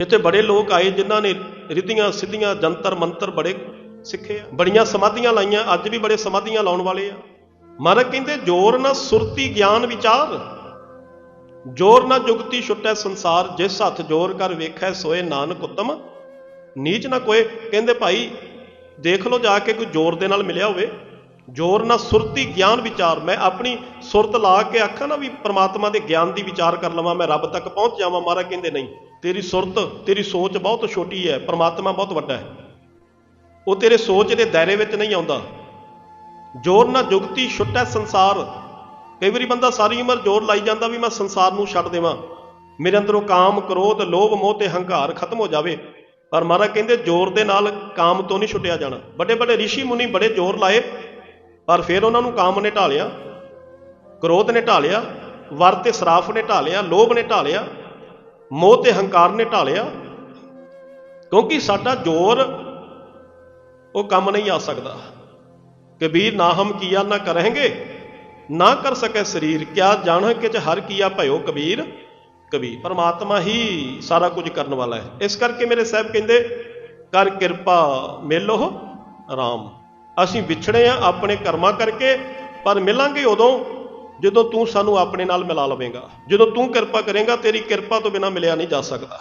ਇੱਥੇ ਬੜੇ ਲੋਕ ਆਏ ਜਿਨ੍ਹਾਂ ਨੇ ਰਿਧੀਆਂ, ਸਿੱਧੀਆਂ, ਜੰਤਰ, ਮੰਤਰ ਬੜੇ ਸਿੱਖੇ ਆ। ਬੜੀਆਂ ਸਮਾਧੀਆਂ ਲਾਈਆਂ, ਅੱਜ ਵੀ ਬੜੇ ਸਮਾਧੀਆਂ ਲਾਉਣ ਵਾਲੇ ਆ। ਮਹਾਰਾਜ ਕਹਿੰਦੇ, ਜੋਰ ਨਾ ਸੁਰਤੀ ਗਿਆਨ ਵਿਚਾਰ, ਜੋਰ ਨਾ ਜੁਗਤੀ ਛੁੱਟੈ ਸੰਸਾਰ। ਜਿਸ ਹੱਥ ਜੋਰ ਕਰ ਵੇਖੈ, ਸੋਏ ਨਾਨਕ ਉਤਮ। ਨੀਚ ਨਾ ਕੋਏ। ਕਹਿੰਦੇ, ਭਾਈ, ਦੇਖ ਲਓ, ਜਾ ਕੇ ਕੋਈ ਜੋਰ ਦੇ ਨਾਲ ਮਿਲਿਆ ਹੋਵੇ। ਜੋਰ ਨਾ ਸੁਰਤੀ ਗਿਆਨ ਵਿਚਾਰ, ਮੈਂ ਆਪਣੀ ਸੁਰਤ ਲਾ ਕੇ ਆਖਾਂ ਨਾ ਵੀ ਪ੍ਰਮਾਤਮਾ ਦੇ ਗਿਆਨ ਦੀ ਵਿਚਾਰ ਕਰ ਲਵਾਂ, ਮੈਂ ਰੱਬ ਤੱਕ ਪਹੁੰਚ ਜਾਵਾਂ, ਮਹਾਰਾਜ ਕਹਿੰਦੇ ਨਹੀਂ। ਤੇਰੀ ਸੁਰਤ, ਤੇਰੀ ਸੋਚ ਬਹੁਤ ਛੋਟੀ ਹੈ, ਪ੍ਰਮਾਤਮਾ ਬਹੁਤ ਵੱਡਾ ਹੈ। ਉਹ ਤੇਰੇ ਸੋਚ ਦੇ ਦਾਇਰੇ ਵਿੱਚ ਨਹੀਂ ਆਉਂਦਾ। ਜੋਰ ਨਾ ਜੁਗਤੀ ਛੁੱਟੈ ਸੰਸਾਰ। ਕਈ ਵਾਰੀ ਬੰਦਾ ਸਾਰੀ ਉਮਰ ਜੋਰ ਲਾਈ ਜਾਂਦਾ ਵੀ ਮੈਂ ਸੰਸਾਰ ਨੂੰ ਛੱਡ ਦੇਵਾਂ। ਮੇਰੇ ਅੰਦਰੋਂ ਕਾਮ, ਕ੍ਰੋਧ, ਲੋਭ, ਮੋਹ ਤੇ ਹੰਕਾਰ ਖਤਮ ਹੋ ਜਾਵੇ। ਪਰ ਮਹਾਰਾਜ ਕਹਿੰਦੇ ਜੋਰ ਦੇ ਨਾਲ ਕਾਮ ਤੋਂ ਨਹੀਂ ਛੁੱਟਿਆ ਜਾਣਾ। ਵੱਡੇ ਵੱਡੇ ઋષਿ ਮੁਨੀ ਬੜੇ ਜੋਰ ਲਾਏ। ਪਰ ਫਿਰ ਉਹਨਾਂ ਨੂੰ ਕਾਮ ਨੇ ਢਾਲਿਆ, ਕ੍ਰੋਧ ਨੇ ਢਾਲਿਆ, ਵਰ ਤੇ ਸਰਾਫ ਨੇ ਢਾਲਿਆ, ਲੋਭ ਨੇ ਢਾਲਿਆ, ਮੋਹ ਤੇ ਹੰਕਾਰ ਨੇ ਢਾਲਿਆ। ਕਿਉਂਕਿ ਸਾਡਾ ਜੋਰ, ਉਹ ਕੰਮ ਨਹੀਂ ਆ ਸਕਦਾ। ਕਬੀਰ ਨਾ ਹਮ ਕੀਆ, ਨਾ ਕਰਾਂਗੇ ਨਾ ਕਰ ਸਕੇ ਸਰੀਰ। ਕਿਆ ਜਾਣ ਕਿ ਚ ਹਰ ਕੀਆ ਭਇਓ ਕਬੀਰ? ਕਬੀਰ। ਪਰਮਾਤਮਾ ਹੀ ਸਾਰਾ ਕੁਝ ਕਰਨ ਵਾਲਾ ਹੈ। ਇਸ ਕਰਕੇ ਮੇਰੇ ਸਾਹਿਬ ਕਹਿੰਦੇ, ਕਰ ਕਿਰਪਾ ਮੇਲੋ ਰਾਮ। ਅਸੀਂ ਵਿਛੜੇ ਆ ਆਪਣੇ ਕਰਮਾਂ ਕਰਕੇ, ਪਰ ਮਿਲਾਂਗੇ ਉਦੋਂ ਜਦੋਂ ਤੂੰ ਸਾਨੂੰ ਆਪਣੇ ਨਾਲ ਮਿਲਾ ਲਵੇਂਗਾ। ਜਦੋਂ ਤੂੰ ਕਿਰਪਾ ਕਰੇਗਾ, ਤੇਰੀ ਕਿਰਪਾ ਤੋਂ ਬਿਨਾ ਮਿਲਿਆ ਨਹੀਂ ਜਾ ਸਕਦਾ।